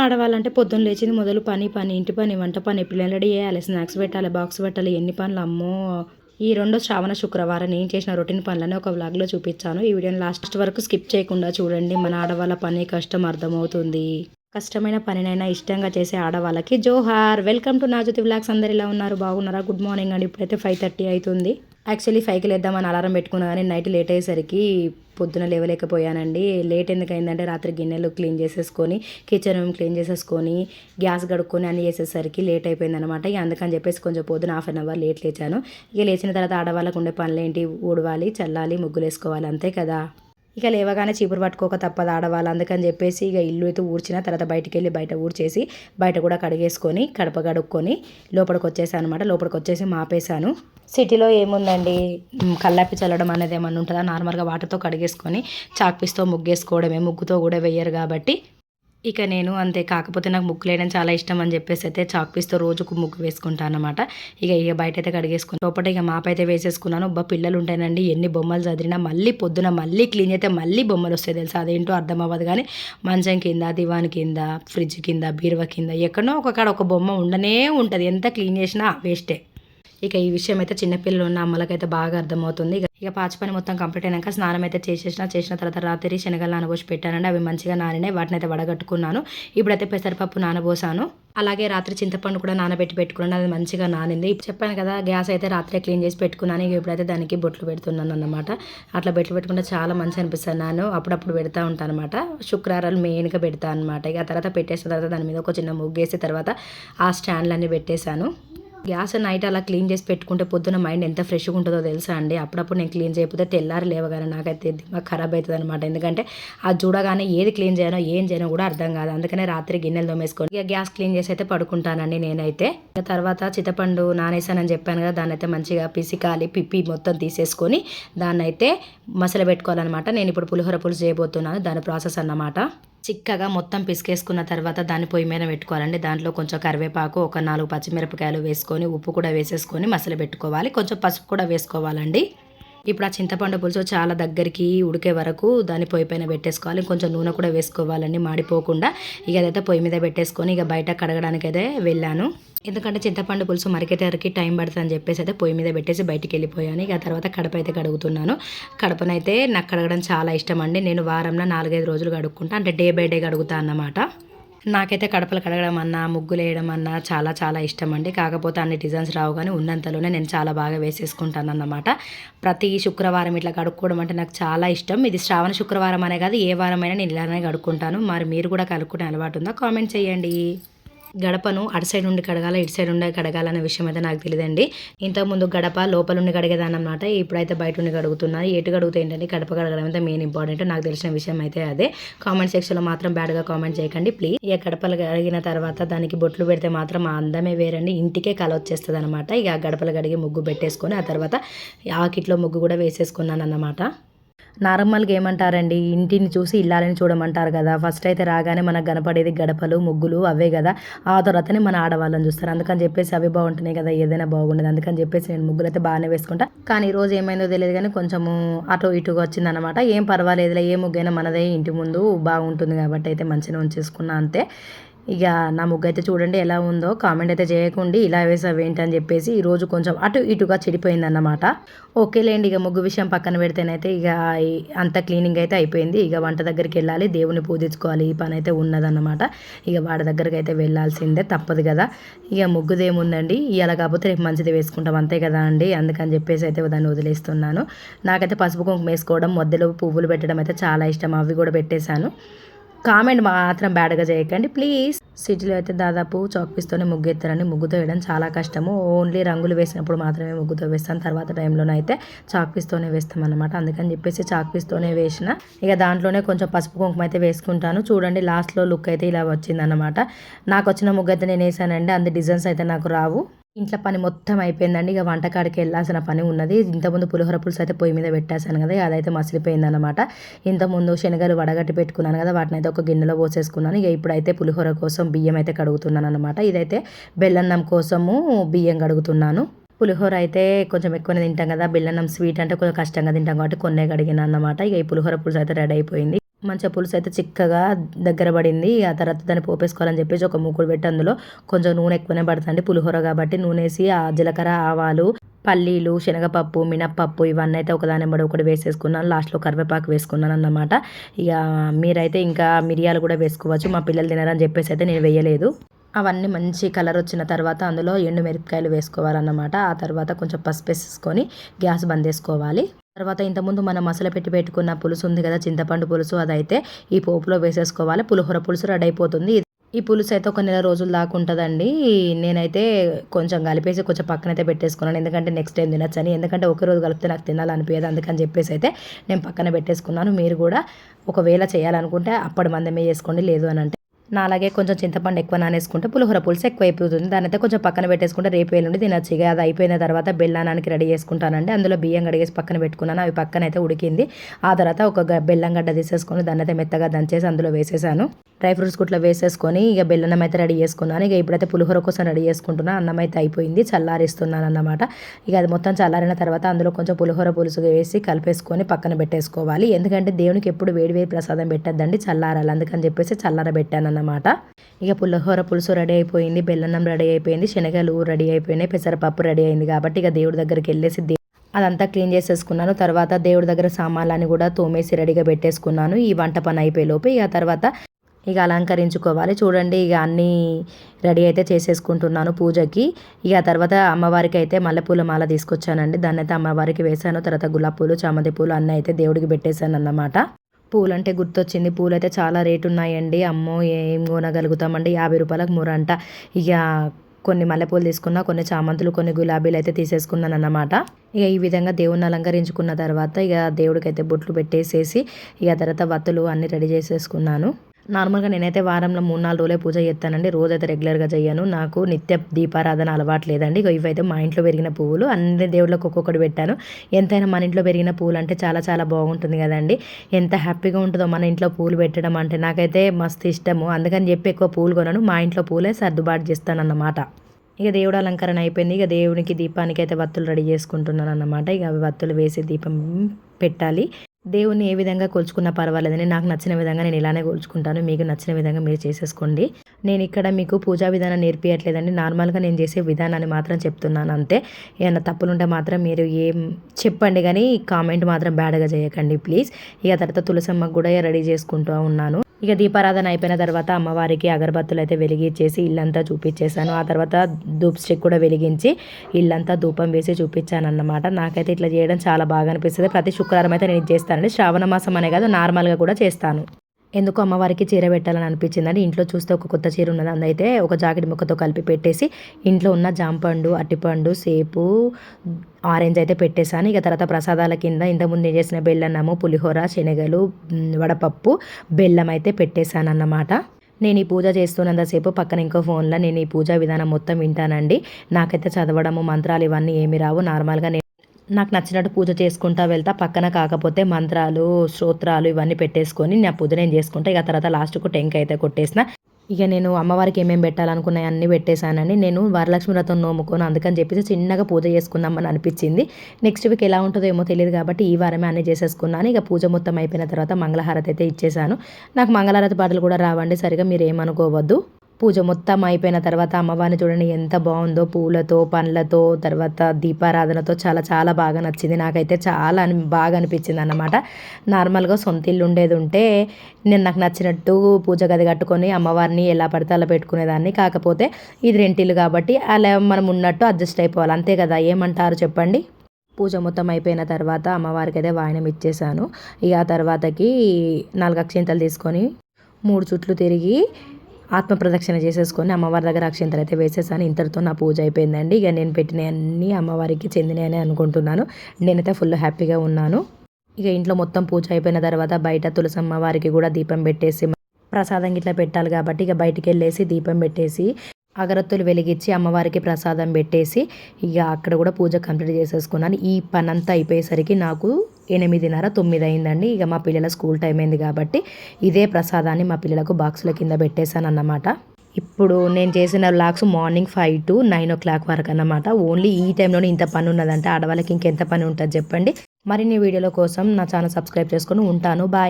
ఆడవాళ్ళంటే పొద్దున్న లేచింది మొదలు పని పని ఇంటి పని వంట పని పిల్లలడి రెడీ చేయాలి స్నాక్స్ పెట్టాలి బాక్స్ పెట్టాలి ఎన్ని పనులు? అమ్మో! ఈ రెండో శ్రావణ శుక్రవారం నేను చేసిన రొటీన్ పనులని ఒక వ్లాగ్లో చూపించాను ఈ వీడియోని లాస్ట్ వరకు స్కిప్ చేయకుండా చూడండి. మన ఆడవాళ్ళ పని కష్టం అర్థమవుతుంది. కష్టమైన పనినైనా ఇష్టంగా చేసే ఆడవాళ్ళకి జోహార్. వెల్కమ్ టు నాజుతి వ్లాగ్స్ అందరు ఇలా ఉన్నారు? బాగున్నారా? గుడ్ మార్నింగ్ అండి. ఇప్పుడైతే ఫైవ్ థర్టీ అవుతుంది. యాక్చువల్లీ ఫైవ్కి లేద్దామని అలారం పెట్టుకున్నా కానీ నైట్ లేట్ అయ్యేసరికి పొద్దున లేవలేకపోయానండి. లేట్ ఎందుకు అయిందంటే రాత్రి గిన్నెలు క్లీన్ చేసేసుకొని కిచెన్ రూమ్ క్లీన్ చేసేసుకొని గ్యాస్ కడుక్కొని అన్ని చేసేసరికి లేట్ అయిపోయింది అనమాట ఇక అందుకని చెప్పేసి కొంచెం పొద్దున హాఫ్ అన్ అవర్ లేట్ లేచాను. ఇక లేచిన తర్వాత ఆడవాళ్ళకు ఉండే పనులు ఏంటి ఊడవాలి చల్లాలి ముగ్గులు వేసుకోవాలి అంతే కదా. ఇక లేవగానే చీపురు పట్టుకోక తప్పదు ఆడవాళ్ళు. అందుకని చెప్పేసి ఇక ఇల్లు అయితే ఊడ్చిన తర్వాత బయటికి వెళ్ళి బయట ఊడ్చేసి బయట కూడా కడిగేసుకొని కడప కడుక్కొని లోపలికి వచ్చేసాను అనమాట లోపలికి వచ్చేసి మాపేశాను. సిటీలో ఏముందండి? కల్లాపి చల్లడం అనేది ఏమన్నా ఉంటుందా? నార్మల్గా వాటర్తో కడిగేసుకొని చాక్పీస్తో ముగ్గేసుకోవడమే ముగ్గుతో కూడా వేయరు కాబట్టి. ఇక నేను అంతే కాకపోతే నాకు ముగ్గు వేయడం చాలా ఇష్టం అని చెప్పేసి అయితే చాక్ పీస్తో రోజుకు ముగ్గు వేసుకుంటాను అనమాట ఇక ఇక బయట అయితే కడిగేసుకుని లోపల ఇక మాపైతే వేసేసుకున్నాను. బా పిల్లలు ఉంటానండి ఎన్ని బొమ్మలు చదివినా మళ్ళీ పొద్దున మళ్ళీ క్లీన్ అయితే మళ్ళీ బొమ్మలు వస్తాయి తెలుసా? అదేంటో అర్థం అవ్వదు కానీ మంచం కింద దివాన్ కింద ఫ్రిడ్జ్ కింద బీరువా కింద ఎక్కడో ఒక కాడ ఒక బొమ్మ ఉండనే ఉంటుంది. ఎంత క్లీన్ చేసినా వేస్టే. ఇక ఈ విషయం అయితే చిన్నపిల్లలు ఉన్న అమ్మలకైతే బాగా అర్థమవుతుంది. ఇక పాచి పని మొత్తం కంప్లీట్ అయినాక స్నానం అయితే చేసేసిన చేసిన తర్వాత రాత్రి శనగలు నానబోసి పెట్టానండి. అవి మంచిగా నానినాయి. వాటిని అయితే వడగట్టుకున్నాను. ఇప్పుడైతే పెసరపప్పు నానబోసాను. అలాగే రాత్రి చింతపండు కూడా నానబెట్టి పెట్టుకున్నాను. అది మంచిగా నానింది. చెప్పాను కదా గ్యాస్ అయితే రాత్రి క్లీన్ చేసి పెట్టుకున్నాను. ఇక ఇప్పుడైతే దానికి బొట్లు పెడుతున్నాను అన్నమాట. అట్లా బొట్లు పెట్టుకుంటే చాలా మంచి అనిపిస్తుంది. నేను అప్పుడప్పుడు పెడతా ఉంటాను అనమాట శుక్రవారాలు మెయిన్గా పెడతా అనమాట ఇక తర్వాత పెట్టేసిన తర్వాత దాని మీద ఒక చిన్న ముగ్గేసి తర్వాత ఆ స్టాండ్లన్నీ పెట్టేశాను. గ్యాస్ నైట్ అలా క్లీన్ చేసి పెట్టుకుంటే పొద్దున మైండ్ ఎంత ఫ్రెష్గా ఉంటుందో తెలుసా అండి? అప్పుడప్పుడు నేను క్లీన్ చేయకపోతే తెల్లారి లేవగానే నాకైతే దిమాగ్ ఖరాబ్ అవుతుంది అనమాట ఎందుకంటే అది చూడగానే ఏది క్లీన్ చేయనో ఏం చేయనో కూడా అర్థం కాదు. అందుకనే రాత్రి గిన్నెలు తోమేసుకొని ఇక గ్యాస్ క్లీన్ చేసి అయితే పడుకుంటానండి నేనైతే. ఇక తర్వాత చితపండు నానేసానని చెప్పాను కదా దాన్ని అయితే మంచిగా పిసికాలి పిప్పి మొత్తం తీసేసుకొని దాన్ని అయితే మసలు పెట్టుకోవాలన్నమాట నేను ఇప్పుడు పులిహోర పులుసు చేయబోతున్నాను. దాని ప్రాసెస్ అన్నమాట. చిక్కగా మొత్తం పిసికేసుకున్న తర్వాత దాన్ని పొయ్యి మీద పెట్టుకోవాలండి. దాంట్లో కొంచెం కరివేపాకు ఒక నాలుగు పచ్చిమిరపకాయలు వేసుకొని ఉప్పు కూడా వేసేసుకొని మసలు పెట్టుకోవాలి కొంచెం పసుపు కూడా వేసుకోవాలండి. ఇప్పుడు ఆ చింతపండు పులుసు చాలా దగ్గరికి ఉడికే వరకు దాన్ని పొయ్యి పైన పెట్టేసుకోవాలి. కొంచెం నూనె కూడా వేసుకోవాలండి మాడిపోకుండా. ఇక అదైతే పొయ్యి మీద పెట్టేసుకొని ఇక బయట కడగడానికి అయితే వెళ్ళాను. ఎందుకంటే చింతపండు పులుసు మరికేటరికి టైం పడుతుంది అని చెప్పేసి అయితే పొయ్యి మీద పెట్టేసి బయటికి వెళ్ళిపోయాను. ఇక తర్వాత కడప అయితే కడుగుతున్నాను. కడపనైతే నాకు కడగడం చాలా ఇష్టం అండి. నేను వారంలో నాలుగైదు రోజులు కడుక్కుంటా అంటే డే బై డే కడుగుతా అన్నమాట. నాకైతే కడపలు కడగడం అన్నా ముగ్గులు వేయడం అన్నా చాలా చాలా ఇష్టం అండి. కాకపోతే అన్ని డిజైన్స్ రావు కానీ ఉన్నంతలోనే నేను చాలా బాగా వేసేసుకుంటాను అన్నమాట. ప్రతి శుక్రవారం ఇట్లా కడుక్కోవడం అంటే నాకు చాలా ఇష్టం. ఇది శ్రావణ శుక్రవారం అనే కాదు ఏ వారమైనా నేను ఇలానే కడుక్కుంటాను. మరి మీరు కూడా కడుక్కునే అలవాటు ఉందా? కామెంట్ చేయండి. గడపను అటు సైడ్ నుండి కడగాల ఇటు సైడ్ ఉండి కడగాలనే విషయం అయితే నాకు తెలియదండి. ఇంతకుముందు గడప లోపల నుండి కడిగేదాన్ని అనమాట ఇప్పుడైతే బయట నుండి కడుగుతున్నారు. ఎటు కడుగుతే ఏంటంటే గడప కడగడం అయితే మెయిన్ ఇంపార్టెంట్ నాకు తెలిసిన విషయం అయితే అదే. కామెంట్ సెక్షన్లో మాత్రం బ్యాడ్గా కామెంట్ చేయకండి ప్లీజ్ ఇక గడపలు కడిగిన తర్వాత దానికి బొట్లు పెడితే మాత్రం ఆ అందమే వేరండి. ఇంటికే కల వచ్చేస్తుంది అనమాట ఇక గడపలు కడిగి ముగ్గు పెట్టేసుకొని ఆ తర్వాత ఆ కిట్లో ముగ్గు కూడా వేసేసుకున్నాను అన్నమాట నార్మల్గా ఏమంటారండి? ఇంటిని చూసి ఇల్లాలని చూడమంటారు కదా. ఫస్ట్ అయితే రాగానే మనకు కనపడేది గడపలు ముగ్గులు అవే కదా. ఆ తర్వాతనే మన ఆడవాళ్ళని చూస్తారు. అందుకని చెప్పేసి అవి బాగుంటున్నాయి కదా. ఏదైనా బాగుండదు. అందుకని చెప్పేసి నేను ముగ్గులు అయితే బాగానే వేసుకుంటా. కానీ ఈ రోజు ఏమైందో తెలియదు కానీ కొంచెము అటు ఇటుగా వచ్చిందనమాట ఏం పర్వాలేదులే. ఏ ముగ్గైనా మనదే ఇంటి ముందు బాగుంటుంది కాబట్టి అయితే మంచిగా ఉంచేసుకున్నా అంతే. ఇక నా ముగ్గు అయితే చూడండి ఎలా ఉందో. కామెంట్ అయితే చేయకండి. ఇలా వేసావు ఏంటి అని చెప్పేసి ఈరోజు కొంచెం అటు ఇటుగా చెడిపోయిందన్నమాట. ఓకేలేండి ఇక ముగ్గు విషయం పక్కన పెడితేనైతే ఇక అంత క్లీనింగ్ అయితే అయిపోయింది. ఇక వంట దగ్గరికి వెళ్ళాలి దేవుని పూజించుకోవాలి ఈ పని అయితే ఉన్నదన్నమాట. ఇక వాడి దగ్గరికి అయితే వెళ్ళాల్సిందే తప్పదు కదా. ఇక ముగ్గుదేముందండి ఇలా కాకపోతే రేపు మంచిది వేసుకుంటాం అంతే కదా అండి. అందుకని చెప్పేసి అయితే దాన్ని వదిలేస్తున్నాను. నాకైతే పసుపు కుంకుమ వేసుకోవడం మధ్యలో పువ్వులు పెట్టడం అయితే చాలా ఇష్టం అవి కూడా పెట్టేశాను. కామెంట్ మాత్రం బ్యాడ్గా చేయకండి. ప్లీజ్. సిటీలో అయితే దాదాపు చాక్ పీస్తోనే ముగ్గు ముగ్గుతో వేయడం చాలా కష్టము. ఓన్లీ రంగులు వేసినప్పుడు మాత్రమే ముగ్గుతో వేస్తాను తర్వాత టైంలోనైతే చాక్ పీస్తోనే వేస్తాం అనమాట అందుకని చెప్పేసి చాక్ పీస్తోనే వేసిన. ఇక దాంట్లోనే కొంచెం పసుపు కుంకుమ అయితే వేసుకుంటాను. చూడండి లాస్ట్లో లుక్ అయితే ఇలా వచ్చిందనమాట నాకు వచ్చిన ముగ్గు అయితే నేను వేసానండి. అందు డిజైన్స్ అయితే నాకు రావు. ఇంట్లో పని మొత్తం అయిపోయిందండి. ఇక వంటకాడికి వెళ్ళాల్సిన పని ఉన్నది. ఇంతకుముందు పులిహోర పులుసు అయితే పొయ్యి మీద పెట్టేశాను కదా అదైతే మసిలిపోయింది అనమాట ఇంతకుముందు శనగలు వడగట్టి పెట్టుకున్నాను కదా వాటిని అయితే ఒక గిన్నెలో పోసేసుకున్నాను. ఇక ఇప్పుడైతే పులిహోర కోసం బియ్యం అయితే కడుగుతున్నాను అనమాట ఇదైతే బెల్లన్నం కోసము బియ్యం కడుగుతున్నాను. పులిహోర అయితే కొంచెం ఎక్కువనే తింటాం కదా బెల్లన్నం స్వీట్ అంటే కొంచెం కష్టంగా తింటాం కాబట్టి కొన్నే కడిగిన అన్నమాట ఇక ఈ పులిహోర పులుసు అయితే రెడీ అయిపోయింది. మంచిగా పులుసు అయితే చిక్కగా దగ్గర పడింది. ఆ తర్వాత దాన్ని పోపేసుకోవాలని చెప్పేసి ఒక ముగ్గురు పెట్టి అందులో కొంచెం నూనె ఎక్కువనే పడుతుంది. పులిహోర కాబట్టి నూనె వేసి ఆ జీలకర్ర ఆవాలు పల్లీలు శనగపప్పు మినప్పప్పు ఇవన్నీ అయితే ఒకదాని బడి ఒకటి వేసేసుకున్నాను. లాస్ట్లో కరివేపాకు వేసుకున్నాను అన్నమాట. ఇక మీరైతే ఇంకా మిరియాలు కూడా వేసుకోవచ్చు. మా పిల్లలు తినరని చెప్పేసి అయితే నేను వేయలేదు. అవన్నీ మంచి కలర్ వచ్చిన తర్వాత అందులో ఎండు మిరపకాయలు వేసుకోవాలన్నమాట. ఆ తర్వాత కొంచెం పసుపు వేసుకొని గ్యాస్ బంద్ చేసుకోవాలి. తర్వాత ఇంతకుముందు మనం మసలు పెట్టి పెట్టుకున్న పులుసు ఉంది కదా చింతపండు పులుసు అదైతే ఈ పోపులో వేసేసుకోవాలి. పులిహోర పులుసు రెడీ అయిపోతుంది. ఈ పులుసు అయితే ఒక నెల రోజులు దాకా ఉంటుందండి. నేనైతే కొంచెం కలిపేసి కొంచెం పక్కనైతే పెట్టేసుకున్నాను. ఎందుకంటే నెక్స్ట్ టైం తినచ్చని. ఎందుకంటే ఒక రోజు కలిపితే నాకు తినాలనిపించదు అందుకని చెప్పేసి అయితే నేను పక్కన పెట్టేసుకున్నాను. మీరు కూడా ఒకవేళ చేయాలనుకుంటే అప్పటి మందమే చేసుకోండి. లేదు అని అంటే నా అలాగే కొంచెం చింతపండు ఎక్కువ నానేసుకుంటే పులిహోర పులుసు ఎక్కువ అయిపోతుంది దాని అయితే కొంచెం పక్కన పెట్టేసుకుంటే రేపు ఎల్లుండి తినచ్చు ఇక అది అయిపోయిన తర్వాత బెల్లానానికి రెడీ చేసుకుంటానండి. అందులో బియ్యం కడిగేసి పక్కన పెట్టుకున్నాను. అవి పక్కన అయితే ఉడికింది. ఆ తర్వాత ఒక బెల్లం గడ్డ తీసేసుకొని దాన్ని అయితే మెత్తగా దంచేసి అందులో వేసేసాను. డ్రై ఫ్రూట్స్ కుట్లో వేసేసుకొని ఇక బెల్లం అయితే రెడీ చేసుకున్నాను. ఇక ఇప్పుడైతే పులిహోర కోసం రెడీ చేసుకుంటున్నాను అన్నం అయితే అయిపోయింది. చల్లారిస్తున్నాను అన్నమాట ఇక అది మొత్తం చల్లారిన తర్వాత అందులో కొంచెం పులిహోర పులుసు వేసి కలిపేసుకొని పక్కన పెట్టేసుకోవాలి. ఎందుకంటే దేవునికి ఎప్పుడు వేడి వేడి ప్రసాదం పెట్టద్దండి. చల్లారాలి. అందుకని చెప్పేసి చల్లార పెట్టాను అన్నమాట ఇక పులిహోర పులుసు రెడీ అయిపోయింది. బెల్లన్నం రెడీ అయిపోయింది. శనగలు రెడీ అయిపోయినాయి. పెసరపప్పు రెడీ అయింది కాబట్టి ఇక దేవుడి దగ్గరికి వెళ్ళేసి అదంతా క్లీన్ చేసేసుకున్నాను. తర్వాత దేవుడి దగ్గర సామాన్లన్నీ కూడా తోమేసి రెడీగా పెట్టేసుకున్నాను. ఈ వంట పని అయిపోయే లోపు ఇక తర్వాత ఇక అలంకరించుకోవాలి. చూడండి ఇక అన్నీ రెడీ అయితే చేసేసుకుంటున్నాను పూజకి. ఇక తర్వాత అమ్మవారికి అయితే మల్లెపూల మాల తీసుకొచ్చానండి. దాన్ని అయితే అమ్మవారికి వేశాను. తర్వాత గులాబీ పూలు చామంతి పూలు అన్నీ అయితే దేవుడికి పెట్టేశాను అన్నమాట పూలు అంటే గుర్తొచ్చింది. పూలు అయితే చాలా రేటు ఉన్నాయండి అమ్మో ఏం కొనగలుగుతామండి? యాభై రూపాయలకు మూర అంట ఇక కొన్ని మల్లెపూలు తీసుకున్నా కొన్ని చామంతులు కొన్ని గులాబీలు అయితే తీసేసుకున్నాను అన్నమాట ఇక ఈ విధంగా దేవుణ్ణి అలంకరించుకున్న తర్వాత ఇక దేవుడికి అయితే బొట్లు పెట్టేసేసి ఇక తర్వాత వత్తులు అన్నీ రెడీ చేసేసుకున్నాను. నార్మల్గా నేనైతే వారంలో మూడు నాలుగు రోజులే పూజ చేస్తానండి. రోజైతే రెగ్యులర్గా చేయను. నాకు నిత్య దీపారాధన అలవాటు లేదండి. ఇక ఇవైతే మా ఇంట్లో పెరిగిన పువ్వులు. అన్ని దేవుళ్ళకి ఒక్కొక్కటి పెట్టాను. ఎంతైనా మన ఇంట్లో పెరిగిన పువ్వులు అంటే చాలా చాలా బాగుంటుంది కదండి. ఎంత హ్యాపీగా ఉంటుందో మన ఇంట్లో పూలు పెట్టడం అంటే నాకైతే మస్తు ఇష్టము. అందుకని చెప్పి ఎక్కువ పూలు కొనను. మా ఇంట్లో పూలే సర్దుబాటు చేస్తానన్నమాట. ఇక దేవుడు అలంకరణ అయిపోయింది. ఇక దేవునికి దీపానికి అయితే వత్తులు రెడీ చేసుకుంటున్నాను అన్నమాట ఇక అవి వత్తులు వేసి దీపం పెట్టాలి. దేవుణ్ణి ఏ విధంగా కొలుచుకున్నా పర్వాలేదని నాకు నచ్చిన విధంగా నేను ఇలానే కొలుచుకుంటాను. మీకు నచ్చిన విధంగా మీరు చేసేసుకోండి. నేను ఇక్కడ మీకు పూజా విధానం నేర్పించట్లేదండి నార్మల్గా నేను చేసే విధానాన్ని మాత్రం చెప్తున్నాను అంతే. ఏమైనా తప్పులుంటే మాత్రం మీరు ఏం చెప్పండి కానీ కామెంట్ మాత్రం బ్యాడ్గా చేయకండి ప్లీజ్. ఇక తర్వాత తులసమ్మకు కూడా రెడీ చేసుకుంటూ ఉన్నాను. ఇక దీపారాధన అయిపోయిన తర్వాత అమ్మవారికి అగరబత్తులు అయితే వెలిగించేసి ఇల్లంతా చూపించేశాను ఆ తర్వాత ధూప్ స్టిక్ కూడా వెలిగించి ఇల్లంతా ధూపం వేసి చూపించాను అన్నమాట నాకైతే ఇట్లా చేయడం చాలా బాగా అనిపిస్తుంది. ప్రతి శుక్రవారం అయితే నేను చేస్తానండి. శ్రావణ మాసం అనే కాదు నార్మల్గా కూడా చేస్తాను. ఎందుకో అమ్మవారికి చీర పెట్టాలని అనిపించిందని ఇంట్లో చూస్తే ఒక కొత్త చీర ఉన్నది. అందైతే ఒక జాకెట్ ముక్కతో కలిపి పెట్టేసి ఇంట్లో ఉన్న జాంపండు అట్టిపండు సేపు ఆరెంజ్ అయితే పెట్టేశాను. ఇక తర్వాత ప్రసాదాల కింద ఇంతకుముందు చేసిన బెల్లన్నము పులిహోర శనగలు వడపప్పు బెల్లం అయితే పెట్టేశాను అన్నమాట నేను ఈ పూజ చేస్తున్నంతసేపు పక్కన ఇంకో ఫోన్లో నేను ఈ పూజా విధానం మొత్తం వింటానండి. నాకైతే చదవడము మంత్రాలు ఇవన్నీ ఏమి రావు. నార్మల్గా నాకు నచ్చినట్టు పూజ చేసుకుంటా వెళ్తా. పక్కన కాకపోతే మంత్రాలు స్తోత్రాలు ఇవన్నీ పెట్టేసుకొని నా పూజ నేను చేసుకుంటా. ఇక తర్వాత లాస్ట్కు టెంక్ అయితే కొట్టేసిన. ఇక నేను అమ్మవారికి ఏమేమి పెట్టాలనుకున్నాయి అన్నీ పెట్టేశానండి. నేను వరలక్ష్మి వ్రతం నోముకోను అందుకని చెప్పేసి చిన్నగా పూజ చేసుకుందామని అనిపించింది. నెక్స్ట్ వీక్ ఎలా ఉంటుందో ఏమో తెలియదు కాబట్టి ఈ వారమే అన్నీ చేసేసుకున్నాను. ఇక పూజ మొత్తం అయిపోయిన తర్వాత మంగళహారతి అయితే ఇచ్చేసాను నాకు మంగళహారతి పాటలు కూడా రావండి. సరిగా మీరు ఏమనుకోవద్దు. పూజ మొత్తం అయిపోయిన తర్వాత అమ్మవారిని చూడండి ఎంత బాగుందో పూలతో పండ్లతో తర్వాత దీపారాధనతో చాలా చాలా బాగా నచ్చింది. నాకైతే చాలా అని బాగా అనిపించింది అన్నమాట. నార్మల్గా సొంత ఇల్లు ఉండేది ఉంటే నేను నాకు నచ్చినట్టు పూజ గది కట్టుకొని అమ్మవారిని ఎలా పడితే అలా పెట్టుకునేదాన్ని. కాకపోతే ఇది రెంటిల్లు కాబట్టి అలా మనం ఉన్నట్టు అడ్జస్ట్ అయిపోవాలి. అంతే కదా ఏమంటారు చెప్పండి? పూజ మొత్తం అయిపోయిన తర్వాత అమ్మవారికి అయితే వాయనం ఇచ్చేసాను. ఇక ఆ తర్వాతకి నాలుగు అక్షింతలు తీసుకొని మూడు చుట్లు తిరిగి ఆత్మ ప్రదక్షిణ చేసేసుకొని అమ్మవారి దగ్గర అక్షింతలు అయితే వేసేసాను. ఇంతటితో నా పూజ అయిపోయిందండి. ఇక నేను పెట్టిన అన్ని అమ్మవారికి చెందినాయని అనుకుంటున్నాను. నేనైతే ఫుల్ హ్యాపీగా ఉన్నాను. ఇక ఇంట్లో మొత్తం పూజ అయిపోయిన తర్వాత బయట తులసమ్మ వారికి కూడా దీపం పెట్టేసి ప్రసాదం ఇట్లా పెట్టాలి కాబట్టి ఇక బయటికి వెళ్ళేసి దీపం పెట్టేసి అగరత్తులు వెలిగించి అమ్మవారికి ప్రసాదం పెట్టేసి ఇక అక్కడ కూడా పూజ కంప్లీట్ చేసేసుకున్నాను. ఈ పని అంతా అయిపోయేసరికి నాకు ఎనిమిదిన్నర తొమ్మిది అయిందండి ఇక మా పిల్లల స్కూల్ టైం అయింది కాబట్టి ఇదే ప్రసాదాన్ని మా పిల్లలకు బాక్సుల కింద పెట్టేశాను అన్నమాట ఇప్పుడు నేను చేసిన lakhs morning five to nine o'clock వరకు అన్నమాట ఓన్లీ ఈ టైంలోనే ఇంత పని ఉన్నదంటే ఆడవాళ్ళకి ఇంకెంత పని ఉంటుంది చెప్పండి. మరిన్ని వీడియోల కోసం నా ఛానల్ సబ్స్క్రైబ్ చేసుకొని ఉంటాను. బాయ్.